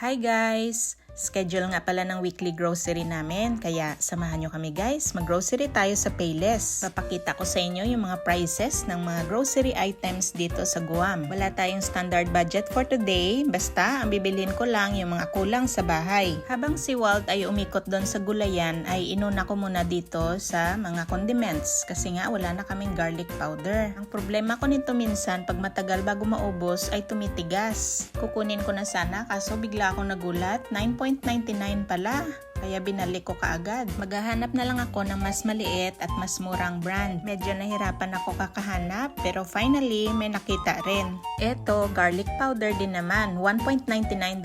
Hi guys! Schedule nga pala ng weekly grocery namin, kaya samahan nyo kami guys. Mag-grocery tayo sa Payless. Papakita ko sa inyo yung mga prices ng mga grocery items dito sa Guam. Wala tayong standard budget for today, basta ang bibilhin ko lang yung mga kulang sa bahay. Habang si Walt ay umikot doon sa gulayan, ay inuna ko muna dito sa mga condiments kasi nga wala na kaming garlic powder. Ang problema ko nito minsan pag matagal bago maubos ay tumitigas. Kukunin ko na sana kaso bigla akong nagulat, 9.99 pala. Kaya binalik ko kaagad. Maghahanap na lang ako ng mas maliit at mas murang brand. Medyo nahirapan ako kakahanap pero finally may nakita rin. Ito, garlic powder din naman. $1.99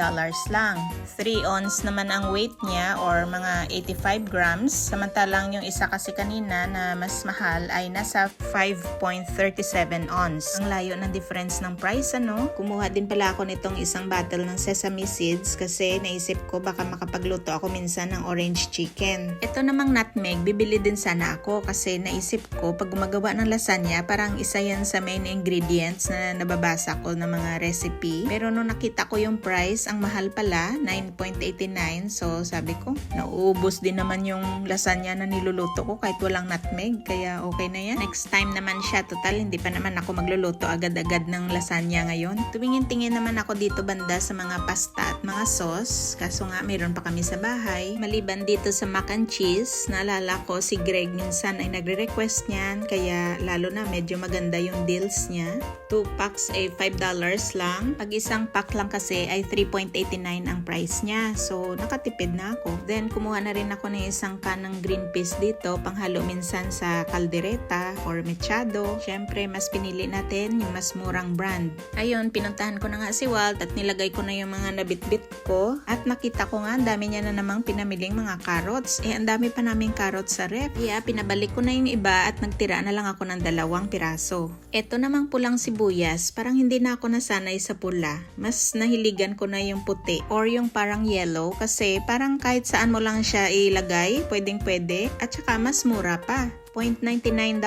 lang. 3 ounce naman ang weight niya or mga 85 grams. Samantalang yung isa kasi kanina na mas mahal ay nasa 5.37 ounce. Ang layo ng difference ng price ano. Kumuha din pala ako nitong isang bottle ng sesame seeds kasi naisip ko baka makapagluto ako minsan ng orange chicken. Ito namang nutmeg, bibili din sana ako kasi naisip ko pag gumagawa ng lasagna parang isa yan sa main ingredients na nababasa ko ng mga recipe. Pero nung nakita ko yung price, ang mahal pala, 9.89. So sabi ko, nauubos din naman yung lasagna na niluluto ko kahit walang nutmeg. Kaya okay na yan. Next time naman siya, total hindi pa naman ako magluluto agad-agad ng lasagna ngayon. Tumingin-tingin naman ako dito banda sa mga pasta at mga sauce. Kaso nga, mayroon pa kami sa bahay. Maliban dito sa mac and cheese, naalala ko si Greg minsan ay nagre-request niyan. Kaya lalo na medyo maganda yung deals niya. 2 packs ay $5 lang. Pag isang pack lang kasi ay 3.89 ang price niya. So, nakatipid na ako. Then, kumuha na rin ako ng isang can ng green peas dito, panghalo minsan sa kaldereta or mechado. Siyempre, mas pinili natin yung mas murang brand. Ayun, pinuntahan ko na nga si Walt at nilagay ko na yung mga nabitbit ko. At nakita ko nga, ang dami niya na namang pinamiling mga carrots. Eh, ang dami pa naming carrots sa ref. Kaya, pinabalik ko na yung iba at nagtira na lang ako ng dalawang piraso. Ito namang pulang sibuyas, parang hindi na ako nasanay sa pula. Mas nahiligan ko na yung puti or yung parang yellow kasi parang kahit saan mo lang siya ilagay, pwedeng pwede. At saka mas mura pa. $0.99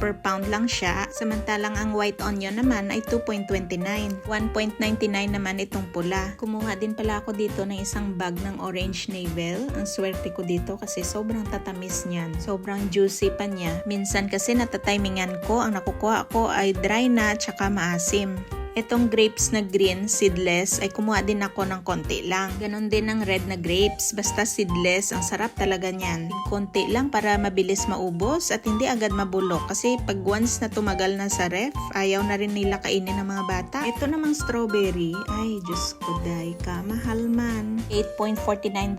per pound lang siya, samantalang ang white onion naman ay 2.29. 1.99 naman itong pula. Kumuha din pala ako dito ng isang bag ng orange navel. Ang swerte ko dito kasi sobrang tatamis niyan. Sobrang juicy pa niya. Minsan kasi natatimingan ko, ang nakukuha ko ay dry na tsaka maasim. Itong grapes na green, seedless, ay kumuha din ako ng konti lang. Ganon din ng red na grapes. Basta seedless, ang sarap talaga niyan. Konti lang para mabilis maubos at hindi agad mabulok. Kasi pag once na tumagal na sa ref, ayaw na rin nila kainin ng mga bata. Ito namang strawberry, ay Diyos ko day ka, mahal man. $8.49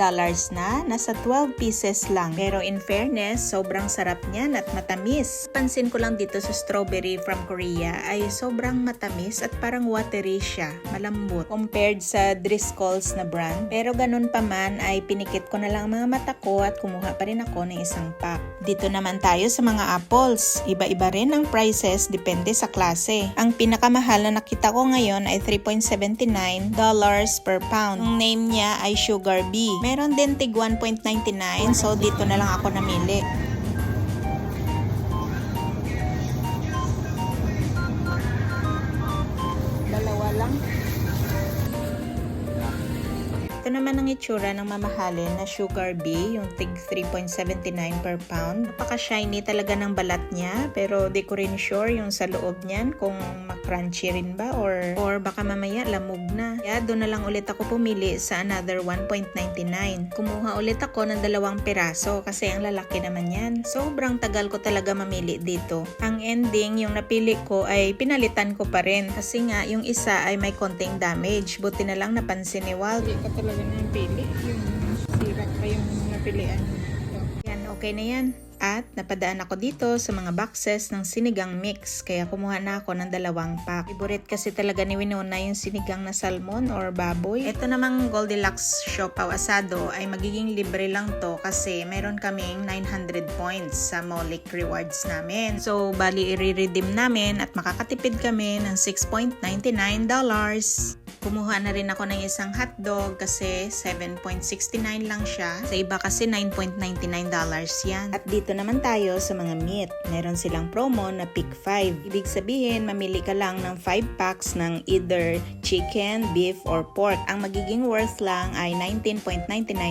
na, nasa 12 pieces lang. Pero in fairness, sobrang sarap niyan at matamis. Pansin ko lang dito sa strawberry from Korea ay sobrang matamis at parang watery siya, malambot, compared sa Driscoll's na brand. Pero ganun pa man ay pinikit ko na lang ang mga mata ko at kumuha pa rin ako ng isang pack. Dito naman tayo sa mga apples. Iba-iba rin ang prices depende sa klase. Ang pinakamahal na nakita ko ngayon ay 3.79 dollars per pound. Ang name niya ay Sugar Bee. Meron din tig 1.99 so dito na lang ako namili. Ito naman ang itsura ng mamahalin na Sugar Bee, yung tig 3.79 per pound. Napaka-shiny talaga ng balat niya, pero di ko rin sure yung sa loob niyan kung makrunchy rin ba or, or baka mamaya lamog na. Kaya doon na lang ulit ako pumili sa another 1.99. Kumuha ulit ako ng dalawang piraso kasi ang lalaki naman yan. Sobrang tagal ko talaga mamili dito. Ang ending, yung napili ko ay pinalitan ko pa rin kasi nga yung isa ay may konting damage. Buti na lang napansin ni Wal. Hindi ka talaga na yung pili. Yung sirap pa yung napilian. Yan, okay na yan. At napadaan ako dito sa mga boxes ng sinigang mix. Kaya kumuha na ako ng dalawang pack. Favorite kasi talaga ni Winona yung sinigang na salmon or baboy. Ito namang Goldilocks Siopaw Asado ay magiging libre lang to kasi meron kaming 900 points sa Molik Rewards namin. So, bali i-redeem namin at makakatipid kami ng $6.99. Kumuha na rin ako ng isang hotdog kasi 7.69 lang siya. Sa iba kasi 9.99 dollars yan. At dito naman tayo sa mga meat. Meron silang promo na pick 5. Ibig sabihin, mamili ka lang ng 5 packs ng either chicken, beef, or pork. Ang magiging worth lang ay 19.99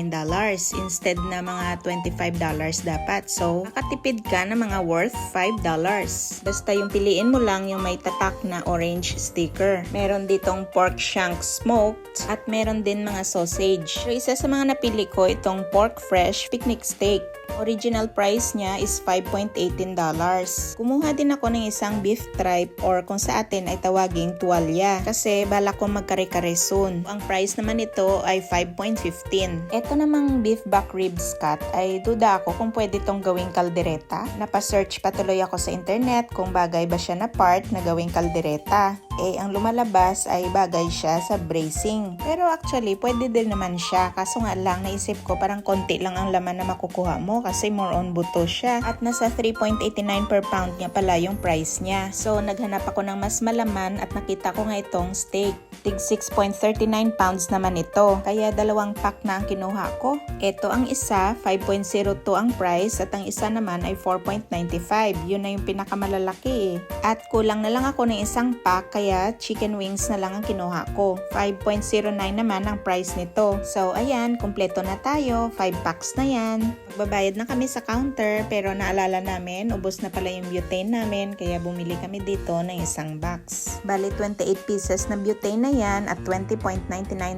dollars instead na mga 25 dollars dapat. So, makatipid ka ng mga worth 5 dollars. Basta yung piliin mo lang yung may tatak na orange sticker. Meron ditong pork shank smoked at meron din mga sausage. Pero isa sa mga napili ko itong pork fresh picnic steak. Original price niya is 5.18 dollars. Kumuha din ako ng isang beef tripe or kung sa atin ay tawaging tuwalya kasi bala ko magkare-kare soon. Ang price naman nito ay 5.15. Ito namang beef back ribs cut ay duda ako kung pwede tong gawing kaldereta. Napasearch pa tuloy ako sa internet kung bagay ba siya na part na gawing kaldereta. Eh, ang lumalabas ay bagay siya sa bracing. Pero actually, pwede din naman siya. Kaso nga lang, naisip ko parang konti lang ang laman na makukuha mo kasi more on buto siya. At nasa 3.89 per pound niya pala yung price niya. So, naghanap ako ng mas malaman at nakita ko nga itong steak. Tig 6.39 pounds naman ito. Kaya dalawang pack na ang kinuha ko. Ito ang isa, 5.02 ang price at ang isa naman ay 4.95. Yun na yung pinakamalalaki eh. At kulang na lang ako ng isang pack kaya chicken wings na lang ang kinuha ko. 5.09 naman ang price nito. So ayan, kumpleto na tayo. 5 packs na yan. Magbabayad na kami sa counter pero naalala namin, ubos na pala yung butane namin kaya bumili kami dito ng isang box. Bali 28 pieces na butane na yan at 20.99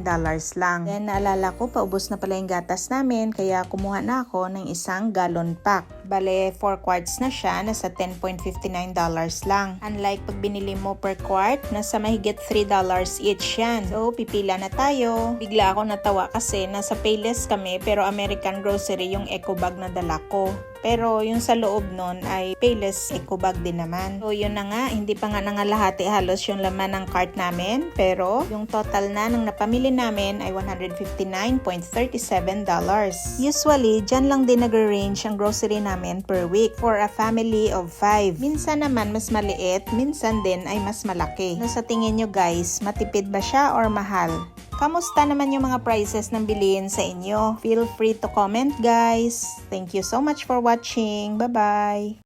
dollars lang. Then naalala ko, paubos na pala yung gatas namin kaya kumuha na ako ng isang gallon pack. Bale 4 quarts na siya, nasa 10.59 dollars lang. Unlike pag binili mo per quart, nasa mahigit 3 dollars each yan. So pipila na tayo. Bigla ako natawa kasi nasa Payless kami pero American Grocery yung eco bag na dala ko. Pero yung sa loob nun ay Payless eco bag din naman. So yun na nga, hindi pa nga nangalahati halos yung laman ng cart namin. Pero yung total na ng napamili namin ay $159.37. Usually, dyan lang din nag-range ang grocery namin per week for a family of 5. Minsan naman mas maliit, minsan din ay mas malaki. No, sa tingin nyo guys, matipid ba siya or mahal? Kamusta naman yung mga prices ng bilihin sa inyo? Feel free to comment guys. Thank you so much for watching. Bye-bye!